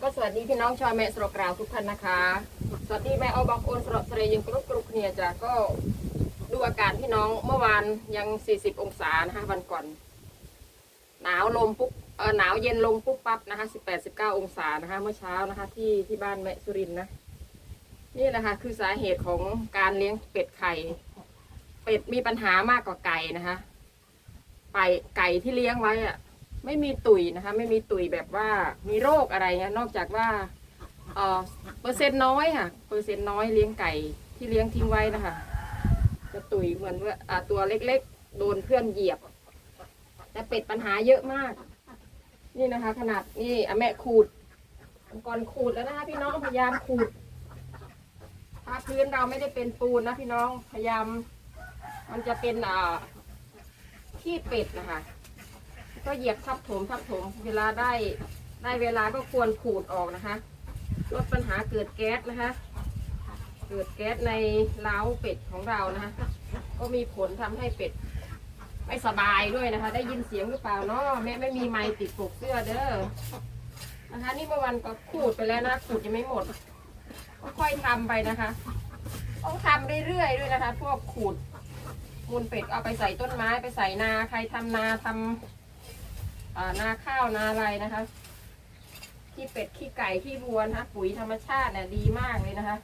แล้วก็สวัสดีพี่น้องชาวแม่สระกราวทุกท่านนะคะ สวัสดีแม่เอาบางคนสระเสรยังกรุบกรุบเนี่ยจ้ะก็ดูอากาศพี่น้องเมื่อวานยัง 40 องศานะคะวันก่อน หนาวลมปุ๊บเออหนาวเย็นลงปุ๊บปั๊บนะคะ 18 19 องศานะคะ เมื่อเช้านะคะ ที่ที่บ้านแม่สุรินนะ นี่แหละค่ะคือสาเหตุของการเลี้ยงเป็ดไข่ เป็ดมีปัญหามากกว่าไก่นะคะ ไปไก่ที่เลี้ยงไว้อะ ไม่มีตุยนะคะ ไม่มีตุยแบบว่ามีโรคอะไรเงี้ยนอกจากว่าเออเปอร์เซ็นต์น้อยค่ะ เปอร์เซ็นต์น้อยเลี้ยงไก่ที่เลี้ยงทิ้งไว้นะคะ จะตุยเหมือนว่าอ่าตัวเล็กๆ โดนเพื่อนเหยียบ แต่เป็ดปัญหาเยอะมาก นี่นะคะ ขนาดนี่อะแม่ขูดก่อนขูดแล้วนะคะพี่น้องพยายามขูดถ้าพื้นเราไม่ได้เป็นปูนนะพี่น้องพยายาม มันจะเป็นอ่าขี้เป็ดนะคะ ก็เหยียบทับถมทับถมเวลาได้ได้เวลาก็ควรขูดออกนะคะลดปัญหาเกิดแก๊สนะคะ เกิดแก๊สในเล้าเป็ดของเรานะคะก็มีผลทำให้เป็ดไม่สบายด้วยนะคะ ได้ยินเสียงหรือเปล่าเนาะแม่ไม่มีไม้ติดปกเสื้อเด้อนะคะ นี่เมื่อวันก็ขูดไปแล้วนะขูดยังไม่หมดก็ค่อยทำไปนะคะต้องทำเรื่อยๆด้วยนะคะ พวกขูดมูลเป็ดเอาไปใส่ต้นไม้ไปใส่นาใครทำนาทำอ่า นาข้าวนาอะไรนะคะขี้เป็ดขี้ไก่ขี้วัวนะคะปุ๋ยธรรมชาติเนี่ยดีมากเลยนะคะ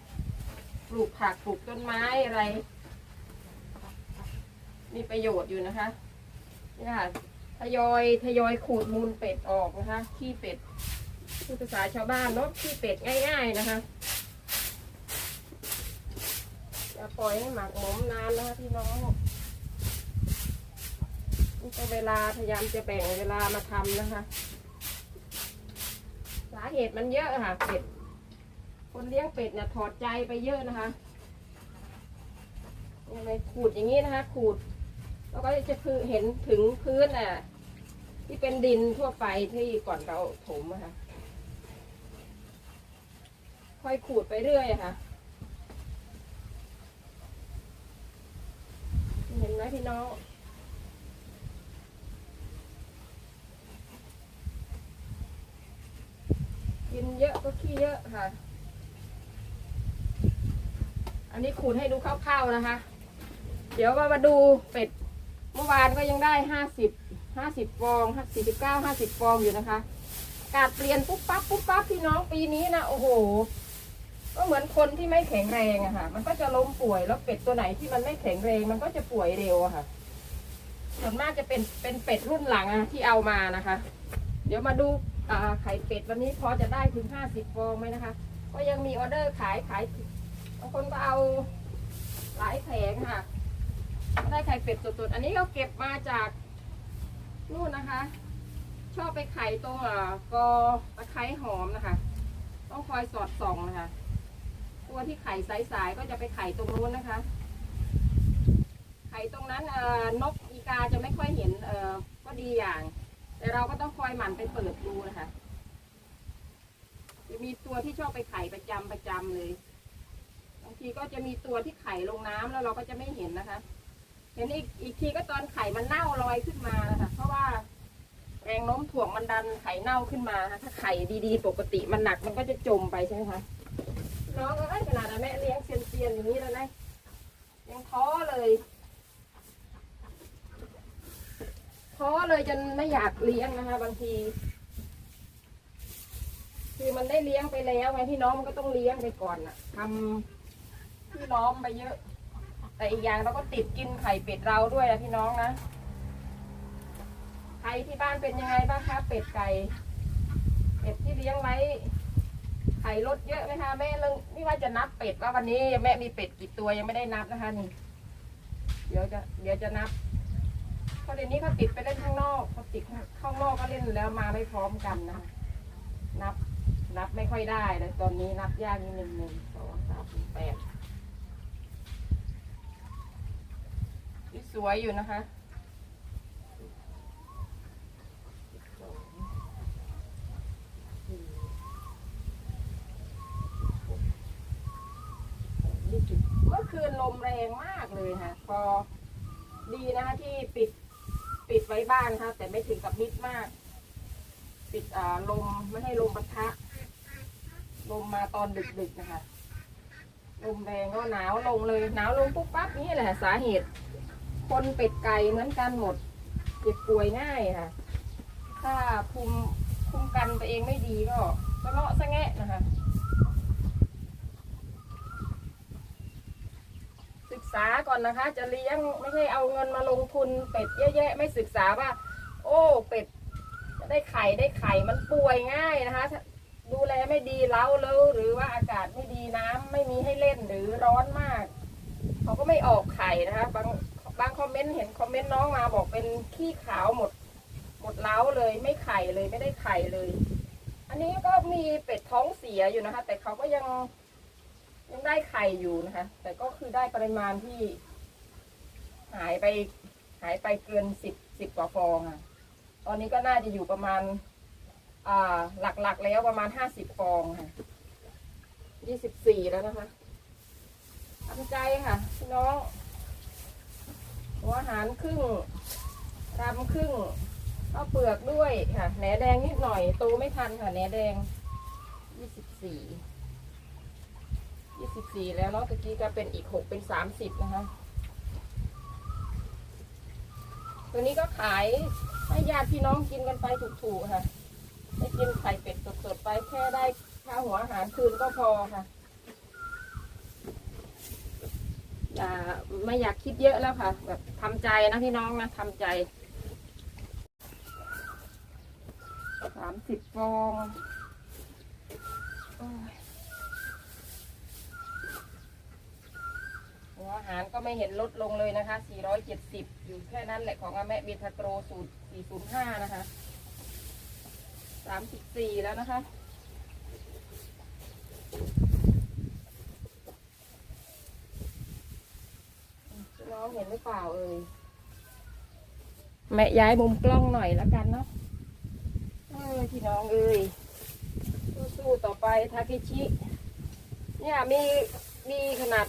ปลูกผักปลูกต้นไม้อะไร มีประโยชน์อยู่นะคะนี่ค่ะทยอยทยอยขูดมูลเป็ดออกนะคะขี้เป็ดคือภาษาชาวบ้านเนาะขี้เป็ดง่าย ๆนะคะอย่าปล่อยให้หมักหมมนานนะคะพี่น้อง ก็เวลาพยายามจะแบ่งเวลามาทำนะคะ สาเหตุมันเยอะค่ะเป็ด คนเลี้ยงเป็ดเนี่ยถอดใจไปเยอะนะคะยังไงขูดอย่างนี้นะคะ ขูด แล้วก็จะคือเห็นถึงพื้นอะ ที่เป็นดินทั่วไปที่ก่อนเราถมอะค่ะค่อยขูดไปเรื่อยะค่ะ เห็นไหมพี่น้อง กินเยอะก็ อะค่ะอันนี้ขูดให้ดูคร่าวๆนะคะ เดี๋ยวมามาดูเป็ดเมื่อวานก็ยังได้ห้าสิบห้าสิบฟองสี่สิบเก้าห้าสิบฟองอยู่นะคะ การเปลี่ยนปุ๊บปั๊บปุ๊บปั๊บพี่น้องปีนี้นะโอ้โห ก็เหมือนคนที่ไม่แข็งแรงอะค่ะ มันก็จะล้มป่วยแล้วเป็ดตัวไหนที่มันไม่แข็งแรงมันก็จะป่วยเร็วอะค่ะส่วนมากจะเป็นเป็นเป็ดรุ่นหลังอะที่เอามานะคะ เดี๋ยวมาดู ไข่เป็ดวันนี้พอจะได้ถึงห้าสิบฟองไหมนะคะ ก็ยังมีออเดอร์ขายขายบางคนก็เอาหลายแผงค่ะ ได้ไข่เป็ดสดๆอันนี้เราเก็บมาจากนู่นนะคะ ชอบไปไข่ตรงอ่ากอตะไคร้หอมนะคะ ต้องคอยสอดส่องนะคะตัวที่ไข่สายๆก็จะไปไข่ตรงนู้นนะคะ ไข่ตรงนั้นนกอีกาจะไม่ค่อยเห็นก็ดีอย่าง แต่เราก็ต้องคอยหมั่นไปเปิดดูนะคะจะมีตัวที่ชอบไปไข่ประจำประจำเลยบางทีก็จะมีตัวที่ไข่ลงน้ำแล้วเราก็จะไม่เห็นนะคะ เห็นอีกอีกทีก็ตอนไข่มันเน่าลอยขึ้นมานะคะ เพราะว่าแรงโน้มถ่วงมันดันไข่เน่าขึ้นมาะคะถ้าไข่ดีๆ ปกติมันหนักมันก็จะจมไปใช่ไหมคะน้องเอ้ยขนาดแม่เลี้ยงเซียนเซียนๆอย่างนี้แล้วนะยังท้อเลย ท้อเลยจนไม่อยากเลี้ยงนะคะ บางที คือมันได้เลี้ยงไปแล้วไงพี่น้องมันก็ต้องเลี้ยงไปก่อนอะทำพี่ล้อมไปเยอะ แต่อีกอย่างเราก็ติดกินไข่เป็ดเราด้วยนะพี่น้องนะใครที่บ้านเป็นยังไงบ้างคะเป็ดไก่เป็ดที่เลี้ยงไว้ไข่ลดเยอะไหมคะแม่เรื่องนี่ว่าจะนับเป็ดว่าวันนี้แม่มีเป็ดกี่ตัวยังไม่ได้นับนะคะนี่ เดี๋ยวจะเดี๋ยวจะนับ เพราะเดี๋ยวนี้เขาติดไปเล่นข้างนอกเขาติดข้างนอกก็เล่นแล้วมาไม่พร้อมกันนะคะนับ นับไม่ค่อยได้เลยตอนนี้นับยากนิดนึงหนึ่งสองสามสี่แปดนี่สวยอยู่นะคะเมื่อคืนลมแรงมากเลยค่ะพอดีนะคะที่ปิด ปิดไว้บ้านค่ะแต่ไม่ถึงกับมิดมาก ปิดลมไม่ให้ลมปะทะ ลมมาตอนดึกๆนะคะลมแรงก็หนาวลงเลยหนาวลงปุ๊บปั๊บนี่แหละสาเหตุ คนเป็ดไก่เหมือนกันหมดเจ็บป่วยง่ายค่ะ ถ้าภูมิคุ้มกันตัวเองไม่ดีก็สะเลาะสะแงะนะคะ ศึก ษาก่อนนะคะ จะเลี้ยงไม่ใช่เอาเงินมาลงทุนเป็ดเยอะแยะไม่ศึกษาว่า โอ้เป็ดจะได้ไข่ได้ไข่มันป่วยง่ายนะคะ ดูแลไม่ดีเล้าแล้วหรือว่าอากาศไม่ดีน้ำไม่มีให้เล่นหรือร้อนมากเขาก็ไม่ออกไข่นะคะบางบางคอมเมนต์เห็นคอมเมนต์น้องมาบอกเป็นขี้ขาวหมด หมดเล้าเลยไม่ไข่เลยไม่ได้ไข่เลย อันนี้ก็มีเป็ดท้องเสียอยู่นะคะ แต่เขาก็ยัง ยังได้ไข่อยู่นะคะ แต่ก็คือได้ปริมาณที่ หายไปหายไปเกินสิบสิบกว่าฟองอะตอนนี้ก็น่าจะอยู่ประมาณ อ่า หลักๆแล้วประมาณห้าสิบฟองค่ะยี่สิบสี่แล้วนะคะทำใจค่ะพี่น้องหัวหารครึ่งรำครึ่งข้าเปลือกด้วยค่ะแหนแดงนิดหน่อยโตไม่ทันค่ะแหนแดงยี่สิบสี่ ยี่สิบสี่แล้วเนาะตะกี้ก็เป็นอีกหกเป็นสามสิบนะคะ ตัวนี้ก็ขายให้ญาติพี่น้องกินกันไปถูกๆค่ะ ได้กินไข่เป็ดสดๆไปแค่ได้ค่าหัวอาหารคืนก็พอค่ะอย่าไม่อยากคิดเยอะแล้วค่ะ แบบทำใจนะพี่น้องนะทำใจสามสิบฟอง อาหารก็ไม่เห็นลดลงเลยนะคะ 470 อยู่แค่นั้นแหละของอาแมะเบทาโตรสูตร 405 นะคะ 34 แล้วนะคะ น้องเห็นหรือเปล่าเอ่ย แม่ย้ายมุมกล้องหน่อยแล้วกันเนาะเออพี่น้องเอ้ย สู้ๆต่อไปทาเคชิ เนี่ยมีมีขนาด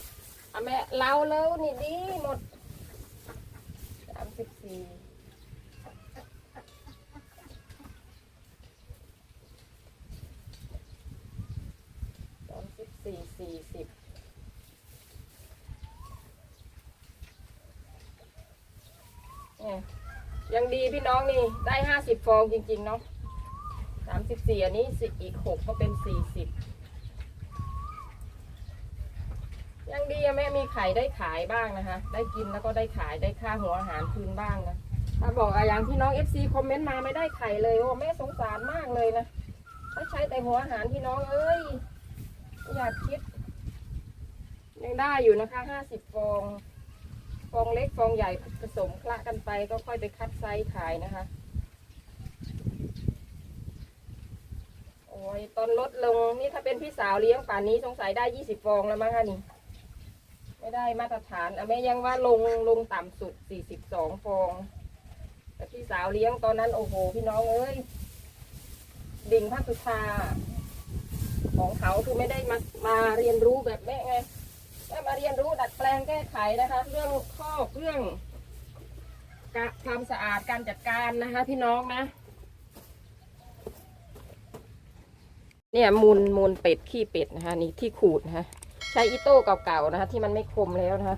อะแม่เล้าแล้วนี่ดีหมดสามสิบสี่สามสิบสี่สี่สิบเนี่ยยังดีพี่น้องนี่ ได้ห้าสิบฟองจริง ๆ เนาะสามสิบสี่อันนี้สิอีกหกก็เป็นสี่สิบ ยังดีอะแม่มีไข่ได้ขายบ้างนะคะ ได้กินแล้วก็ได้ขายได้ค่าหัวอาหารคืนบ้างนะถ้าบอกอะอย่างที่น้องเอฟซีคอมเมนต์มาไม่ได้ไข่เลยโอ้แม่สงสารมากเลยนะถ้าใช้แต่หัวอาหารพี่น้องเอ้ยไม่อยากคิด ยังได้อยู่นะคะห้าสิบฟอง ฟองเล็กฟองใหญ่ผสมคละกันไปก็ค่อยไปคัดไซส์ขายนะคะโอ้ยตอนลดลงนี่ถ้าเป็นพี่สาวเลี้ยงป่านนี้สงสัยได้ยี่สิบฟองแล้วมั้งคะนี่ ไม่ได้มาตรฐานอะแม่ยังว่าลงลงต่ำสุดสี่สิบสองฟองแต่พี่สาวเลี้ยงตอนนั้นโอ้โห พี่น้องเอ้ยดิ่งพระสุธาของเขาคือไม่ได้มามาเรียนรู้แบบแม่ไงแม่มาเรียนรู้ดัดแปลงแก้ไขนะคะ เรื่องคอเรื่องกะความสะอาดการจัดการนะคะ พี่น้องนะ เนี่ยมูลมูลเป็ดขี้เป็ดนะคะ นี่ที่ขูดนะคะ ใช้อิโต้เก่าๆนะคะ ที่มันไม่คมแล้วนะคะ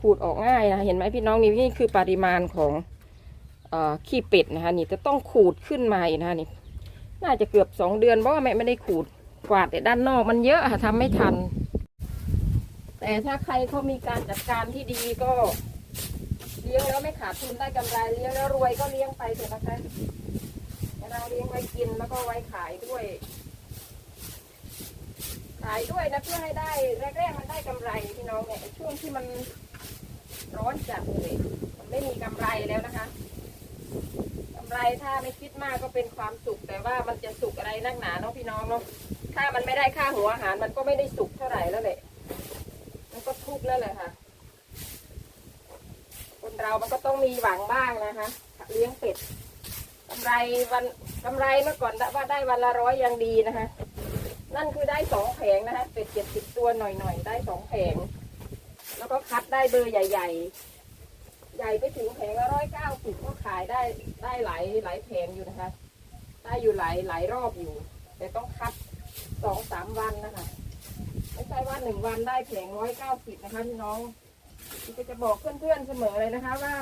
ขูดออกง่ายนะคะเห็นไหมพี่น้องนี่นี่คือปริมาณของอขี้เป็ดนะคะ นี่จะต้องขูดขึ้นมาอีกนะคะนี่น่าจะเกือบสองเดือนเพราะว่าแม่ไม่ได้ขูดกวาดแต่ด้านนอกมันเยอะค่ะทำไม่ทัน แต่ถ้าใครเขามีการจัดการที่ดีก็เลี้ยงแล้วไม่ขาดทุนได้กำไรเลี้ยงแล้วรวยก็เลี้ยงไปเถอะนะคะเราเลี้ยงไว้กินแล้วก็ไว้ขายด้วย ขายด้วยนะเพื่อให้ได้แรกๆมันได้กำไรพี่น้องเนี่ยช่วงที่มันร้อนจัดเลยมันไม่มีกำไรแล้วนะคะกำไรถ้าไม่คิดมากก็เป็นความสุขแต่ว่ามันจะสุขอะไรนักหนาเนาะพี่น้องเนาะถ้ามันไม่ได้ค่าหัวอาหารมันก็ไม่ได้สุขเท่าไหร่แล้วแหละมันก็ทุกข์แล้วแหละค่ะ คนเรามันก็ต้องมีหวังบ้างนะคะเลี้ยงเป็ดกำไรวันกำไรเมื่อก่อนว่าได้วันละร้อยยังดีนะคะ นั่นคือได้สองแผงนะคะเป็ดเจ็ดสิบตัวหน่อยๆ ได้สองแผง แล้วก็คัดได้เบอร์ใหญ่ ๆ ใหญ่ไปถึงแผงละร้อยเก้าสิบก็ขายได้ได้หลายหลายแผงอยู่นะคะ ได้อยู่หลายหลายรอบอยู่ แต่ต้องคัดสองสามวันนะคะ ไม่ใช่ว่าหนึ่งวันได้แผงร้อยเก้าสิบนะคะพี่น้องก็จะบอกเพื่อนๆเสมอเลยนะคะว่า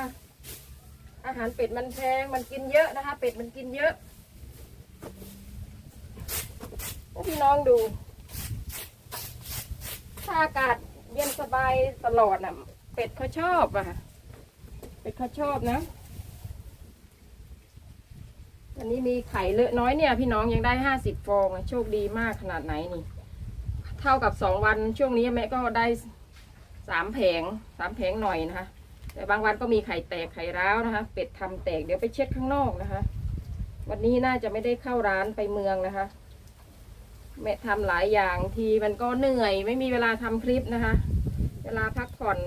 อาหารเป็ดมันแพงมันกินเยอะนะคะ เป็ดมันกินเยอะ ให้พี่น้องดู ถ้าอากาศเย็นสบายตลอดน่ะ เป็ดเขาชอบอะ เป็ดเขาชอบนะ อันนี้มีไข่เลอะน้อยเนี่ย พี่น้องยังได้ห้าสิบฟองโชคดีมากขนาดไหนนี่ เท่ากับสองวันช่วงนี้แม่ก็ได้สามแผงสามแผงหน่อยนะคะแต่บางวันก็มีไข่แตกไข่ร้าวนะคะ เป็ดทำแตกเดี๋ยวไปเช็ดข้างนอกนะคะ วันนี้น่าจะไม่ได้เข้าร้านไปเมืองนะคะ แม่ทำหลายอย่างทีมันก็เหนื่อย ไม่มีเวลาทำคลิปนะคะ เวลาพักผ่อน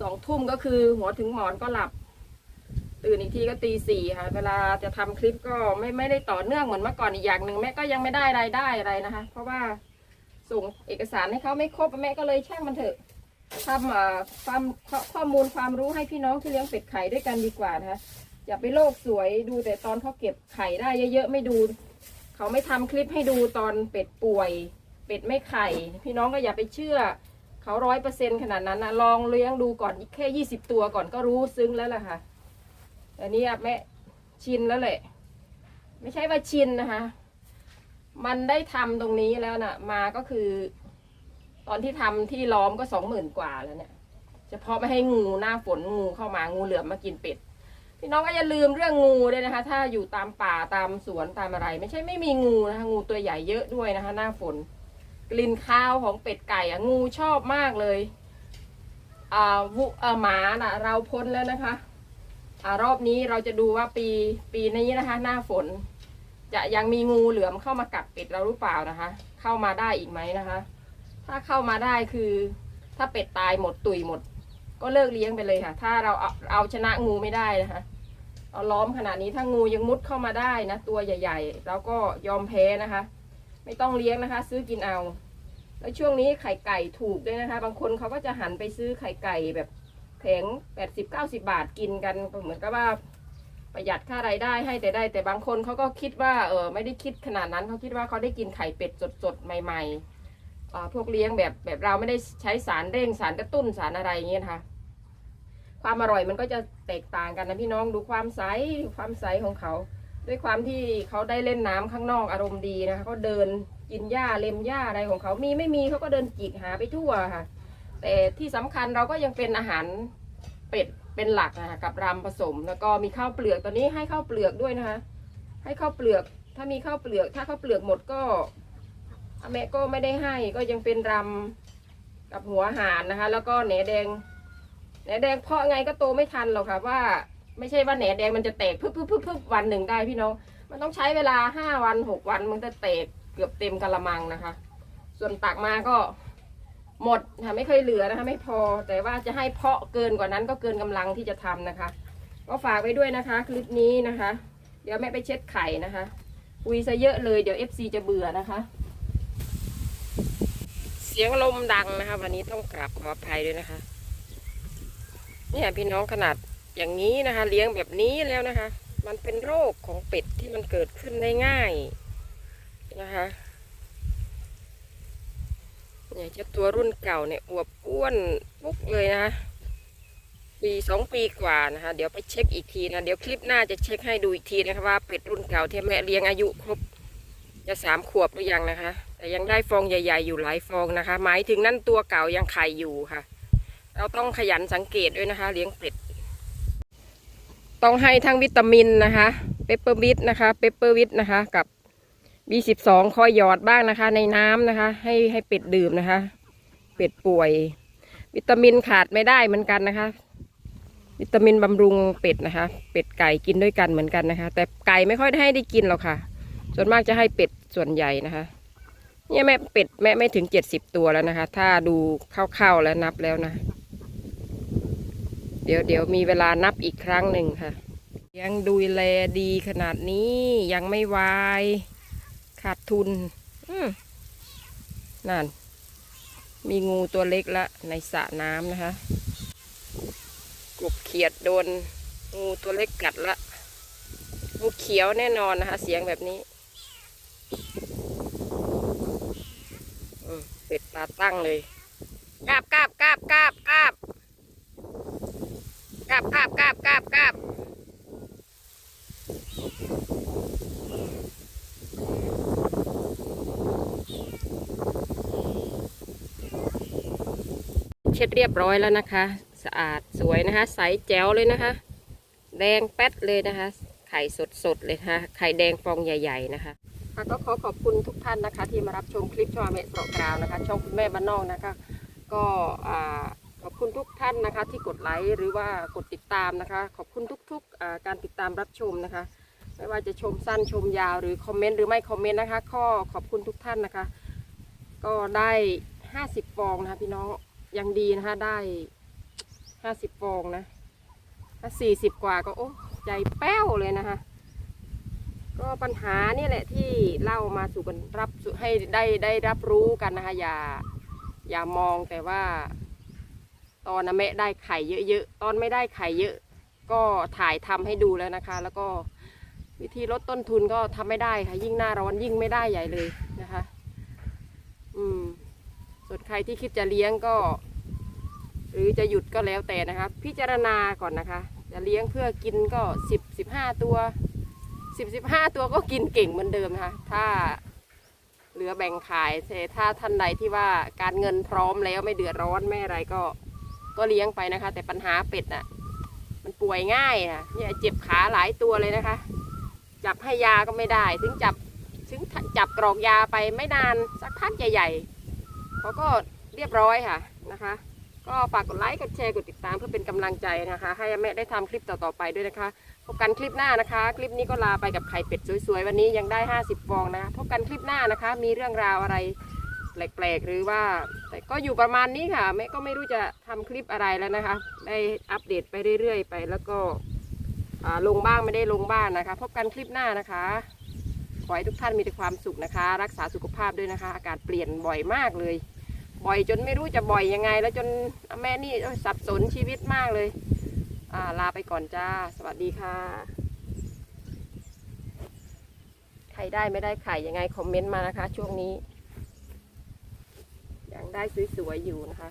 สองทุ่มก็คือหัวถึงหมอนก็หลับ ตื่นอีกทีก็ตีสี่ค่ะ เวลาจะทำคลิปก็ไม่ไม่ได้ต่อเนื่องเหมือนเมื่อก่อนอีกอย่างหนึ่งแม่ก็ยังไม่ได้รายได้อะไรนะคะ เพราะว่าส่งเอกสารให้เขาไม่ครบแม่ก็เลยช่างมันเถอะทำความข้อข้อมูลความรู้ให้พี่น้องที่เลี้ยงเป็ดไข่ด้วยกันดีกว่านะคะอย่าไปโลกสวยดูแต่ตอนเขาเก็บไข่ได้เยอะๆไม่ดู เขาไม่ทำคลิปให้ดูตอนเป็ดป่วย เป็ดไม่ไข่ พี่น้องก็อย่าไปเชื่อ เขาร้อยเปอร์เซ็นขนาดนั้นนะลองเลี้ยงดูก่อนแค่ยี่สิบตัวก่อนก็รู้ซึ้งแล้วล่ะค่ะอันนี้แม่ชินแล้วแหละ ไม่ใช่ว่าชินนะคะ มันได้ทำตรงนี้แล้วน่ะ มาก็คือ ตอนที่ทำที่ล้อมก็สองหมื่นกว่าแล้วเนี่ยเฉพาะไม่ให้งูหน้าฝนงูเข้ามางูเหลือมมากินเป็ด พี่น้องก็อย่าลืมเรื่องงูด้วยนะคะ ถ้าอยู่ตามป่าตามสวนตามอะไร ไม่ใช่ไม่มีงูนะคะ งูตัวใหญ่เยอะด้วยนะคะ หน้าฝน กลิ่นข้าวของเป็ดไก่อะงูชอบมากเลยอ่าวุอ่าหมาน่ะ เราพ้นแล้วนะคะอ่ารอบนี้เราจะดูว่าปีปีนี้นะคะ หน้าฝน จะยังมีงูเหลือมเข้ามากัดเป็ดเราหรือเปล่านะคะ เข้ามาได้อีกไหมนะคะ ถ้าเข้ามาได้คือ ถ้าเป็ดตายหมดตุยหมด ก็เลิกเลี้ยงไปเลยค่ะ ถ้าเราเอาเอาชนะงูไม่ได้นะคะ เอาล้อมขนาดนี้ถ้างูยังมุดเข้ามาได้นะ ตัวใหญ่ๆเราก็ยอมแพ้นะคะ ไม่ต้องเลี้ยงนะคะ ซื้อกินเอา แล้วช่วงนี้ไข่ไก่ถูกด้วยนะคะ บางคนเขาก็จะหันไปซื้อไข่ไก่แบบแผงแปดสิบเก้าสิบาทกินกันเหมือนกับว่าประหยัดค่ารายได้ให้แต่ได้ แต่บางคนเขาก็คิดว่าเออไม่ได้คิดขนาดนั้นเขาคิดว่าเขาได้กินไข่เป็ดสดๆใหม่ๆพวกเลี้ยงแบบแบบเราไม่ได้ใช้สารเร่งสารกระตุ้นสารอะไรอย่างเงี้ยนะคะ ความอร่อยมันก็จะแตกต่างกันนะพี่น้องดูความใสความใสของเขา ด้วยความที่เขาได้เล่นน้ำข้างนอกอารมณ์ดีนะคะเขาเดินกินหญ้าเล็มหญ้าอะไรของเขามีไม่มีเขาก็เดินจิกหาไปทั่วค่ะ แต่ที่สำคัญเราก็ยังเป็นอาหารเป็ดเป็นหลักนะคะกับรำผสม แล้วก็มีข้าวเปลือกตอนนี้ให้ข้าวเปลือกด้วยนะคะ ให้ข้าวเปลือกถ้ามีข้าวเปลือก ถ้าข้าวเปลือกหมดก็อแม่ก็ไม่ได้ให้ก็ยังเป็นรำกับหัวหารนะคะ แล้วก็แหนแดง แหนแดงเพาะไงก็โตไม่ทันหรอกค่ะว่า ไม่ใช่ว่าแหนแดงมันจะแตกพึบพึบพึบพึบวันหนึ่งได้พี่น้อง มันต้องใช้เวลาห้าวันหกวันมันจะแตกเกือบเต็มกะละมังนะคะ ส่วนตักมาก็หมดค่ะไม่เคยเหลือนะคะ ไม่พอแต่ว่าจะให้เพาะเกินกว่านั้นก็เกินกำลังที่จะทำนะคะ ก็ฝากไว้ด้วยนะคะคลิปนี้นะคะ เดี๋ยวแม่ไปเช็ดไข่นะคะคุยซะเยอะเลยเดี๋ยว FC จะเบื่อนะคะ เสียงลมดังนะคะ วันนี้ต้องกราบขออภัยด้วยนะคะ เนี่ยพี่น้องขนาดอย่างนี้นะคะ เลี้ยงแบบนี้แล้วนะคะ มันเป็นโรคของเป็ดที่มันเกิดขึ้นได้ง่ายนะคะเนี่ยเจ้าตัวรุ่นเก่าเนี่ยอวบอ้วนปุ๊กเลยนะคะปีสองปีกว่านะคะ เดี๋ยวไปเช็คอีกทีนะ เดี๋ยวคลิปหน้าจะเช็คให้ดูอีกทีนะคะว่าเป็ดรุ่นเก่าที่แม่เลี้ยงอายุครบจะสามขวบหรือยังนะคะ แต่ยังได้ฟองใหญ่ ๆ อยู่หลายฟองนะคะ หมายถึงนั่นตัวเก่ายังไข่อยู่ค่ะ เราต้องขยันสังเกตด้วยนะคะ เลี้ยงเป็ด ต้องให้ทั้งวิตามินนะคะเปปเปอร์วิตนะคะเปปเปอร์วิตนะคะกับ B12 คอยหยอดบ้างนะคะ ในน้ำนะคะ ให้ให้เป็ดดื่มนะคะ เป็ดป่วย วิตามินขาดไม่ได้เหมือนกันนะคะ วิตามินบำรุงเป็ดนะคะ เป็ดไก่กินด้วยกันเหมือนกันนะคะ แต่ไก่ไม่ค่อยได้ให้ได้กินหรอกค่ะ ส่วนมากจะให้เป็ดส่วนใหญ่นะคะ เนี่ยแม่เป็ดแม่ไม่ถึงเจ็ดสิบตัวแล้วนะคะ ถ้าดูคร่าวๆแล้วนับแล้วนะ เดี๋ยวเดี๋ยวมีเวลานับอีกครั้งหนึ่งค่ะ ยังดูแลดีขนาดนี้ยังไม่วาย ขาดทุนนั่น มีงูตัวเล็กละในสระน้ำนะคะกบเขียดโดน งูตัวเล็กกัดละงูเขียวแน่นอนนะคะ เสียงแบบนี้เป็ดปลาตั้งเลยกาบกาบกาบกาบกาบ กราบกราบกราบกราบกราบเช็ดเรียบร้อยแล้วนะคะ สะอาดสวยนะคะ ใสแจ๋วเลยนะคะ แดงแป๊ดเลยนะคะ ไข่สดๆเลยค่ะ ไข่แดงฟองใหญ่ ๆนะคะค่ะก็ขอขอบคุณทุกท่านนะคะ ที่มารับชมคลิปชอเมสโรกราวนะคะ ช่องคุณแม่บ้านนอกนะคะ ก็อ่า อบคุณทุกท่านนะคะ ที่กดไลค์หรือว่ากดติดตามนะคะ ขอบคุณทุกๆการติดตามรับชมนะคะ ไม่ว่าจะชมสั้นชมยาวหรือคอมเมนต์หรือไม่คอมเมนต์นะคะก็ขอบคุณทุกท่านนะคะ ก็ได้ 50 ฟองนะคะพี่น้องยังดีนะคะได้ 50 ฟองนะถ้า 40 กว่าก็โอ้ใจแป้วเลยนะคะ ก็ปัญหานี่แหละที่เล่ามาสู่กันรับให้ได้ได้รับรู้กันนะคะอย่าอย่ามองแต่ว่า ตอนนะแม่ได้ไข่เยอะๆ ตอนไม่ได้ไข่เยอะ ก็ถ่ายทำให้ดูแล้วนะคะ แล้วก็วิธีลดต้นทุนก็ทำไม่ได้ค่ะ ยิ่งหน้าร้อนยิ่งไม่ได้ใหญ่เลยนะคะ อืม ส่วนใครที่คิดจะเลี้ยงก็ หรือจะหยุดก็แล้วแต่นะคะ พิจารณาก่อนนะคะ จะเลี้ยงเพื่อกินก็สิบสิบห้าตัวสิบสิบห้าตัวก็กินเก่งเหมือนเดิมนะคะ ถ้าเหลือแบ่งขายแต่ถ้าท่านใดที่ว่าการเงินพร้อมแล้วไม่เดือดร้อนไม่อะไรก็ ก็เลี้ยงไปนะคะ แต่ปัญหาเป็ดน่ะ มันป่วยง่ายอะเนี่ยเจ็บขาหลายตัวเลยนะคะ จับให้ยาก็ไม่ได้ ถึงจับถึงจับกรอกยาไปไม่นานสักพักใหญ่ๆเขาก็เรียบร้อยค่ะนะคะ ก็ฝากกดไลค์กดแชร์กดติดตามเพื่อเป็นกำลังใจนะคะ ให้แม่ได้ทำคลิปต่อๆไปด้วยนะคะพบกันคลิปหน้านะคะ คลิปนี้ก็ลาไปกับไข่เป็ดสวยๆ วันนี้ยังได้ 50ฟองนะคะพบกันคลิปหน้านะคะ มีเรื่องราวอะไรแปลกๆ หรือว่า ก็อยู่ประมาณนี้ค่ะแม่ก็ไม่รู้จะทำคลิปอะไรแล้วนะคะ ได้อัปเดตไปเรื่อยๆ ไปแล้วก็ลงบ้างไม่ได้ลงบ้างนะคะ พบกันคลิปหน้านะคะ ขอให้ทุกท่านมีแต่ความสุขนะคะ รักษาสุขภาพด้วยนะคะ อากาศเปลี่ยนบ่อยมากเลย บ่อยจนไม่รู้จะบ่อยยังไง แล้วจนแม่นี่สับสนชีวิตมากเลยลาไปก่อนจ้า สวัสดีค่ะ ใครได้ไม่ได้ไข่ยังไงคอมเมนต์มานะคะ ช่วงนี้ ยังได้สวยๆอยู่นะคะ